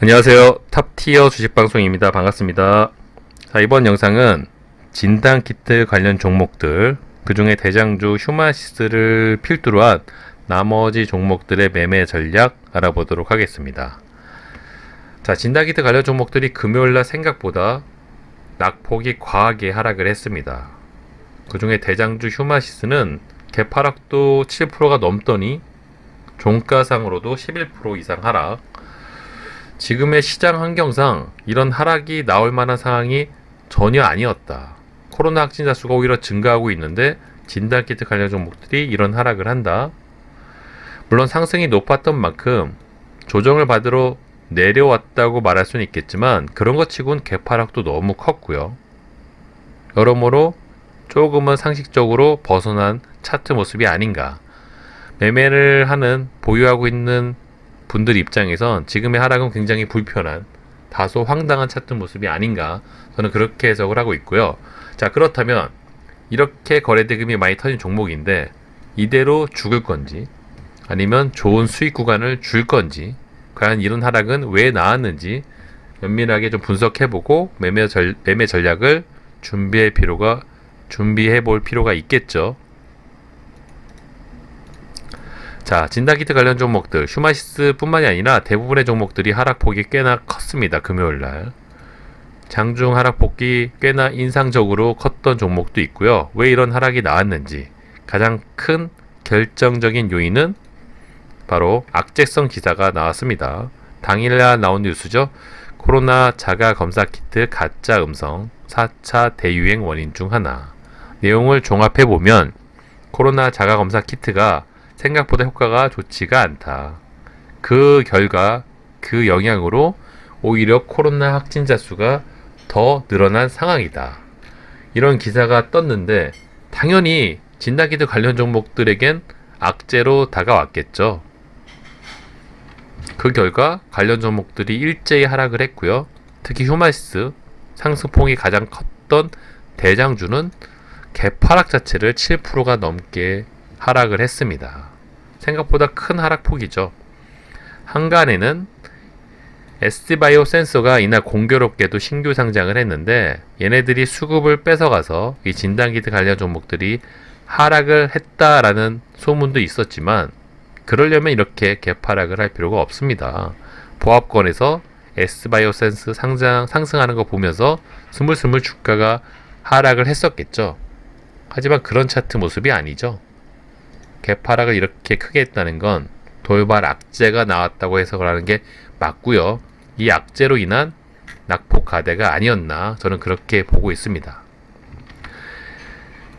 안녕하세요. 탑티어 주식방송입니다. 반갑습니다. 자, 이번 영상은 진단키트 관련 종목들, 그 중에 대장주 휴마시스를 필두로 한 나머지 종목들의 매매 전략 알아보도록 하겠습니다. 자, 진단키트 관련 종목들이 금요일날 생각보다 낙폭이 과하게 하락을 했습니다. 그 중에 대장주 휴마시스는 개파락도 7%가 넘더니 종가상으로도 11% 이상 하락, 지금의 시장 환경상 이런 하락이 나올 만한 상황이 전혀 아니었다. 코로나 확진자 수가 오히려 증가하고 있는데 진단키트 관련 종목들이 이런 하락을 한다. 물론 상승이 높았던 만큼 조정을 받으러 내려왔다고 말할 수는 있겠지만 그런 것 치곤 개파락도 너무 컸고요. 여러모로 조금은 상식적으로 벗어난 차트 모습이 아닌가. 매매를 하는 보유하고 있는 분들 입장에선 지금의 하락은 굉장히 불편한 다소 황당한 차트 모습이 아닌가 저는 그렇게 해석을 하고 있고요. 자 그렇다면 이렇게 거래 대금이 많이 터진 종목인데 이대로 죽을 건지 아니면 좋은 수익 구간을 줄 건지 과연 이런 하락은 왜 나왔는지 면밀하게 좀 분석해보고 매매, 전, 매매 전략을 준비할 필요가 준비해 볼 필요가 있겠죠. 자, 진단키트 관련 종목들, 휴마시스뿐만이 아니라 대부분의 종목들이 하락폭이 꽤나 컸습니다. 금요일 날. 장중 하락폭이 꽤나 인상적으로 컸던 종목도 있고요. 왜 이런 하락이 나왔는지 가장 큰 결정적인 요인은 바로 악재성 기사가 나왔습니다. 당일날 나온 뉴스죠. 코로나 자가 검사 키트 가짜 음성 4차 대유행 원인 중 하나. 내용을 종합해 보면 코로나 자가 검사 키트가 생각보다 효과가 좋지가 않다. 그 결과, 그 영향으로 오히려 코로나 확진자 수가 더 늘어난 상황이다. 이런 기사가 떴는데, 당연히 진단키트 관련 종목들에겐 악재로 다가왔겠죠. 그 결과 관련 종목들이 일제히 하락을 했고요. 특히 휴마시스 상승폭이 가장 컸던 대장주는 개파락 자체를 7%가 넘게 하락을 했습니다. 생각보다 큰 하락폭이죠. 한간에는 SD바이오 센서가 이날 공교롭게도 신규 상장을 했는데 얘네들이 수급을 뺏어가서 이 진단키트 관련 종목들이 하락을 했다라는 소문도 있었지만 그러려면 이렇게 개파락을 할 필요가 없습니다. 보합권에서 S바이오센스 상장 상승하는 거 보면서 스물스물 주가가 하락을 했었겠죠. 하지만 그런 차트 모습이 아니죠. 개파락을 이렇게 크게 했다는 건 돌발 악재가 나왔다고 해석을 하는 게 맞고요. 이 악재로 인한 낙폭 가대가 아니었나 저는 그렇게 보고 있습니다.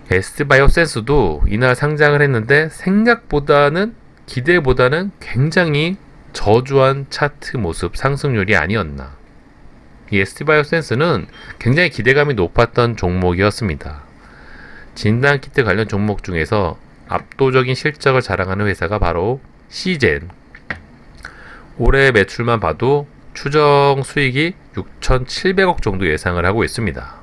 에스바이오센스도 이날 상장을 했는데 생각보다는 기대보다는 굉장히 저조한 차트 모습 상승률이 아니었나. 이 에스바이오센스는 굉장히 기대감이 높았던 종목이었습니다. 진단키트 관련 종목 중에서 압도적인 실적을 자랑하는 회사가 바로 시젠. 올해 매출만 봐도 추정 수익이 6,700억 정도 예상을 하고 있습니다.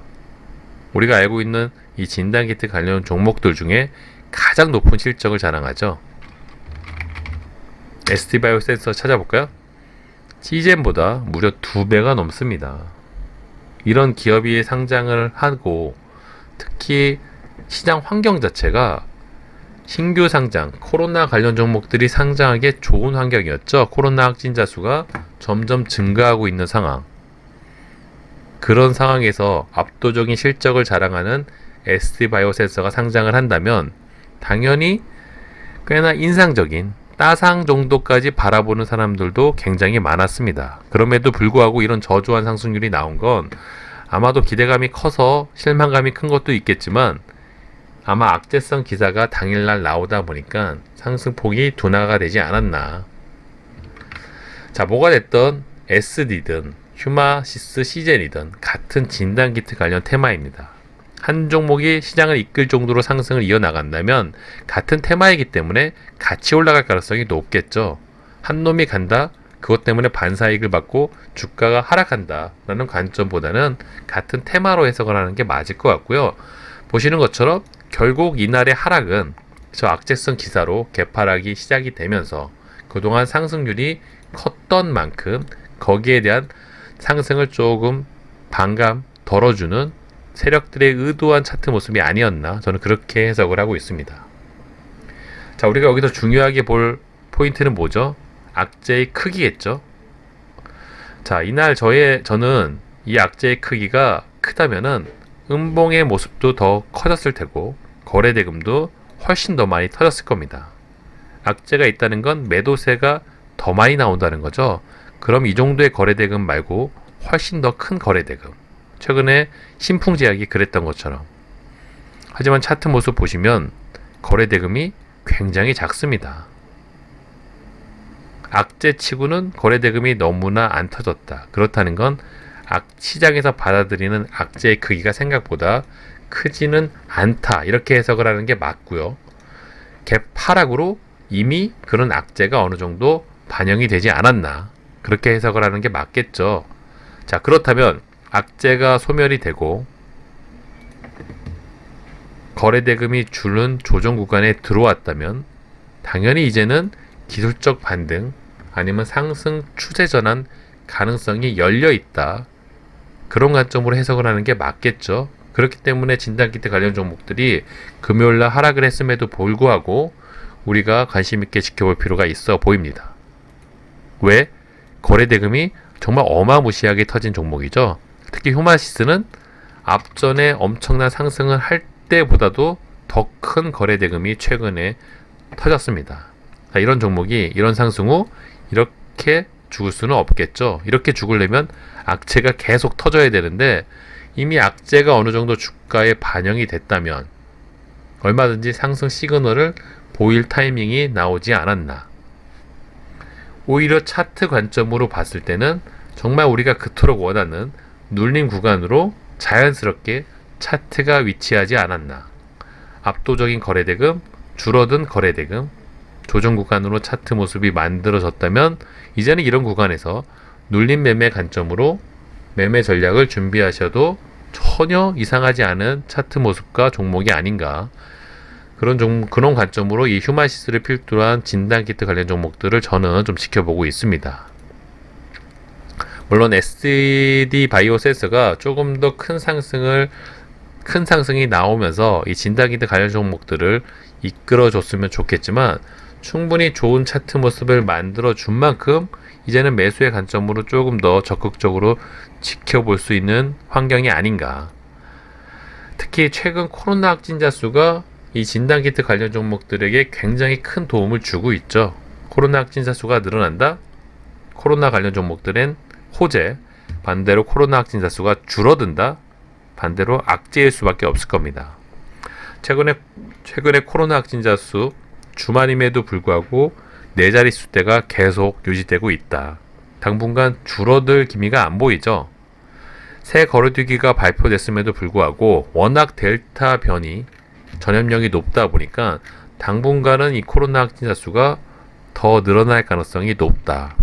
우리가 알고 있는 이 진단 키트 관련 종목들 중에 가장 높은 실적을 자랑하죠. ST바이오 센서 찾아볼까요? 시젠보다 무려 2배가 넘습니다. 이런 기업이 상장을 하고 특히 시장 환경 자체가 신규 상장, 코로나 관련 종목들이 상장하기에 좋은 환경이었죠. 코로나 확진자 수가 점점 증가하고 있는 상황. 그런 상황에서 압도적인 실적을 자랑하는 ST바이오센서가 상장을 한다면 당연히 꽤나 인상적인 따상 정도까지 바라보는 사람들도 굉장히 많았습니다. 그럼에도 불구하고 이런 저조한 상승률이 나온 건 아마도 기대감이 커서 실망감이 큰 것도 있겠지만 아마 악재성 기사가 당일날 나오다 보니까 상승폭이 둔화가 되지 않았나. 자, 뭐가 됐던 SD든 휴마시스 시젠이든 같은 진단키트 관련 테마입니다. 한 종목이 시장을 이끌 정도로 상승을 이어나간다면 같은 테마이기 때문에 같이 올라갈 가능성이 높겠죠. 한 놈이 간다? 그것 때문에 반사이익을 받고 주가가 하락한다. 라는 관점보다는 같은 테마로 해석을 하는 게 맞을 것 같고요. 보시는 것처럼 결국 이날의 하락은 저 악재성 기사로 개파락이 시작이 되면서 그동안 상승률이 컸던 만큼 거기에 대한 상승을 조금 반감 덜어주는 세력들의 의도한 차트 모습이 아니었나 저는 그렇게 해석을 하고 있습니다. 자, 우리가 여기서 중요하게 볼 포인트는 뭐죠? 악재의 크기겠죠. 자, 이날 저의 저는 이 악재의 크기가 크다면은 음봉의 모습도 더 커졌을 테고 거래 대금도 훨씬 더 많이 터졌을 겁니다. 악재가 있다는 건 매도세가 더 많이 나온다는 거죠. 그럼 이 정도의 거래 대금 말고 훨씬 더 큰 거래 대금. 최근에 신풍제약이 그랬던 것처럼. 하지만 차트 모습 보시면 거래 대금이 굉장히 작습니다. 악재 치고는 거래 대금이 너무나 안 터졌다. 그렇다는 건 악, 시장에서 받아들이는 악재의 크기가 생각보다 크지는 않다. 이렇게 해석을 하는 게 맞고요. 갭 하락으로 이미 그런 악재가 어느 정도 반영이 되지 않았나. 그렇게 해석을 하는 게 맞겠죠. 자, 그렇다면 악재가 소멸이 되고 거래 대금이 줄는 조정 구간에 들어왔다면 당연히 이제는 기술적 반등 아니면 상승 추세 전환 가능성이 열려 있다. 그런 관점으로 해석을 하는 게 맞겠죠. 그렇기 때문에 진단키트 관련 종목들이 금요일 날 하락을 했음에도 불구하고 우리가 관심 있게 지켜볼 필요가 있어 보입니다. 왜? 거래 대금이 정말 어마무시하게 터진 종목이죠. 특히 휴마시스는 앞전에 엄청난 상승을 할 때보다도 더 큰 거래 대금이 최근에 터졌습니다. 자, 이런 종목이 이런 상승 후 이렇게 죽을 수는 없겠죠. 이렇게 죽으려면 악재가 계속 터져야 되는데 이미 악재가 어느 정도 주가에 반영이 됐다면 얼마든지 상승 시그널을 보일 타이밍이 나오지 않았나. 오히려 차트 관점으로 봤을 때는 정말 우리가 그토록 원하는 눌림 구간으로 자연스럽게 차트가 위치하지 않았나. 압도적인 거래대금, 줄어든 거래대금, 조정 구간으로 차트 모습이 만들어졌다면 이제는 이런 구간에서 눌림 매매 관점으로 매매 전략을 준비하셔도 전혀 이상하지 않은 차트 모습과 종목이 아닌가. 그런 종, 그런 관점으로 이 휴마시스를 필두로 한 진단 키트 관련 종목들을 저는 좀 지켜보고 있습니다. 물론 SD 바이오 센서가 조금 더 큰 상승을 큰 상승이 나오면서 이 진단 키트 관련 종목들을 이끌어 줬으면 좋겠지만 충분히 좋은 차트 모습을 만들어 준 만큼 이제는 매수의 관점으로 조금 더 적극적으로 지켜볼 수 있는 환경이 아닌가. 특히 최근 코로나 확진자 수가 이 진단키트 관련 종목들에게 굉장히 큰 도움을 주고 있죠. 코로나 확진자 수가 늘어난다? 코로나 관련 종목들은 호재, 반대로 코로나 확진자 수가 줄어든다? 반대로 악재일 수밖에 없을 겁니다. 최근에 최근에 코로나 확진자 수 주말임에도 불구하고 네 자릿수대가 계속 유지되고 있다. 당분간 줄어들 기미가 안 보이죠. 새 거래두기가 발표됐음에도 불구하고 워낙 델타 변이 전염력이 높다 보니까 당분간은 이 코로나 확진자 수가 더 늘어날 가능성이 높다.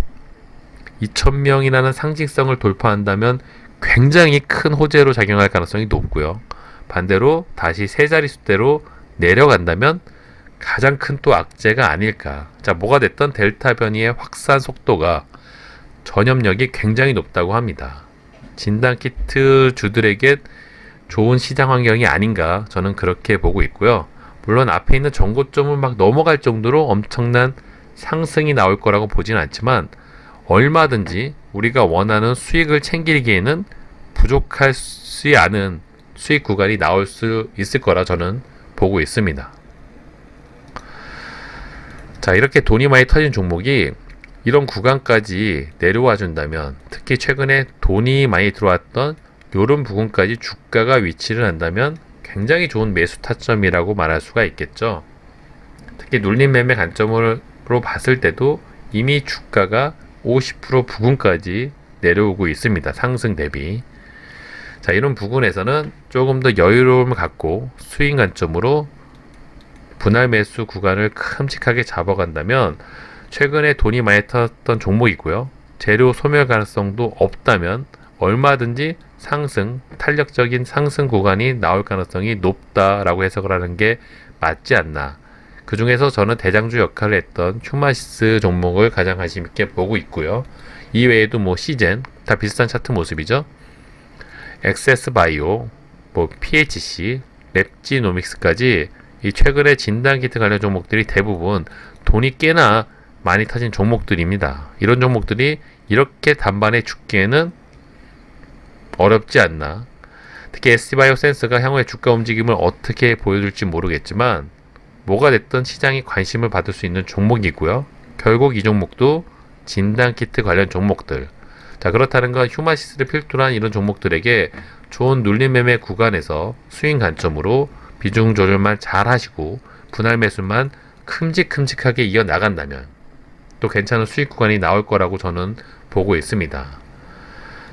2,000명이라는 상징성을 돌파한다면 굉장히 큰 호재로 작용할 가능성이 높고요. 반대로 다시 세 자릿수대로 내려간다면 가장 큰 또 악재가 아닐까. 자, 뭐가 됐던 델타 변이의 확산 속도가 전염력이 굉장히 높다고 합니다. 진단 키트 주들에게 좋은 시장 환경이 아닌가 저는 그렇게 보고 있고요. 물론 앞에 있는 정고점을 막 넘어갈 정도로 엄청난 상승이 나올 거라고 보진 않지만 얼마든지 우리가 원하는 수익을 챙기기에는 부족할 수 않은 수익 구간이 나올 수 있을 거라 저는 보고 있습니다. 자, 이렇게 돈이 많이 터진 종목이 이런 구간까지 내려와 준다면 특히 최근에 돈이 많이 들어왔던 이런 부분까지 주가가 위치를 한다면 굉장히 좋은 매수 타점이라고 말할 수가 있겠죠. 특히 눌림 매매 관점으로 봤을 때도 이미 주가가 50% 부근까지 내려오고 있습니다. 상승 대비. 자, 이런 부분에서는 조금 더 여유로움을 갖고 수익 관점으로 분할 매수 구간을 큼직하게 잡아간다면 최근에 돈이 많이 탔던 종목이고요. 재료 소멸 가능성도 없다면 얼마든지 상승, 탄력적인 상승 구간이 나올 가능성이 높다라고 해석을 하는 게 맞지 않나. 그 중에서 저는 대장주 역할을 했던 휴마시스 종목을 가장 관심 있게 보고 있고요. 이 외에도 뭐 시젠 다 비슷한 차트 모습이죠. 엑세스 바이오, 뭐 PHC, 랩지노믹스까지 이 최근에 진단 키트 관련 종목들이 대부분 돈이 꽤나 많이 터진 종목들입니다. 이런 종목들이 이렇게 단반에 죽기에는 어렵지 않나. 특히 ST바이오 센서가 향후에 주가 움직임을 어떻게 보여줄지 모르겠지만 뭐가 됐든 시장이 관심을 받을 수 있는 종목이고요. 결국 이 종목도 진단 키트 관련 종목들. 자 그렇다는 건 휴마시스를 필두로 한 이런 종목들에게 좋은 눌림 매매 구간에서 스윙 관점으로 비중 조절만 잘 하시고 분할 매수만 큼직큼직하게 이어 나간다면 또 괜찮은 수익 구간이 나올 거라고 저는 보고 있습니다.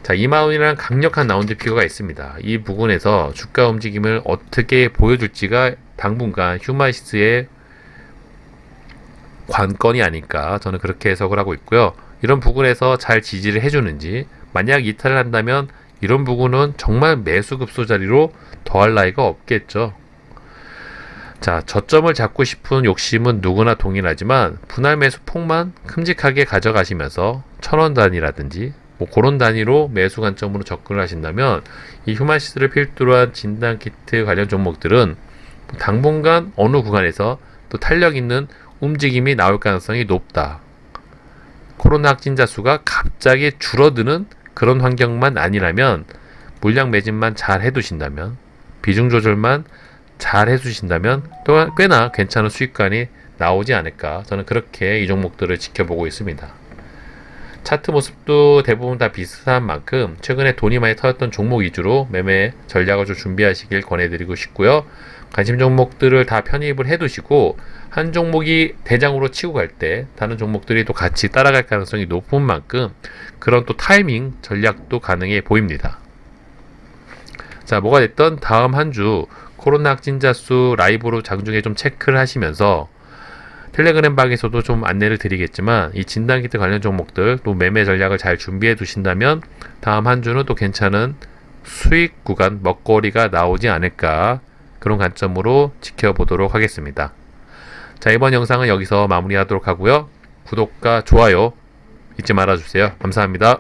자, 이마운이라는 강력한 라운드 피거가 있습니다. 이 부분에서 주가 움직임을 어떻게 보여줄지가 당분간 휴마시스의 관건이 아닐까 저는 그렇게 해석을 하고 있고요. 이런 부분에서 잘 지지를 해주는지 만약 이탈을 한다면 이런 부분은 정말 매수 급소 자리로 더할 나위가 없겠죠. 자, 저점을 잡고 싶은 욕심은 누구나 동일하지만 분할 매수 폭만 큼직하게 가져가시면서 천 원 단위라든지 뭐 그런 단위로 매수 관점으로 접근을 하신다면 이 휴마시스를 필두로 한 진단 키트 관련 종목들은 당분간 어느 구간에서 또 탄력 있는 움직임이 나올 가능성이 높다. 코로나 확진자 수가 갑자기 줄어드는 그런 환경만 아니라면 물량 매진만 잘 해두신다면 비중 조절만 잘 해주신다면 또 꽤나 괜찮은 수익관이 나오지 않을까 저는 그렇게 이 종목들을 지켜보고 있습니다. 차트 모습도 대부분 다 비슷한 만큼 최근에 돈이 많이 터졌던 종목 위주로 매매 전략을 좀 준비하시길 권해드리고 싶고요. 관심 종목들을 다 편입을 해두시고 한 종목이 대장으로 치고 갈 때 다른 종목들이 또 같이 따라갈 가능성이 높은 만큼 그런 또 타이밍 전략도 가능해 보입니다. 자, 뭐가 됐던 다음 한 주 코로나 확진자 수 라이브로 장중에 좀 체크를 하시면서 텔레그램 방에서도 좀 안내를 드리겠지만 이 진단 키트 관련 종목들 또 매매 전략을 잘 준비해 두신다면 다음 한 주는 또 괜찮은 수익 구간 먹거리가 나오지 않을까 그런 관점으로 지켜보도록 하겠습니다. 자 이번 영상은 여기서 마무리하도록 하고요. 구독과 좋아요 잊지 말아 주세요. 감사합니다.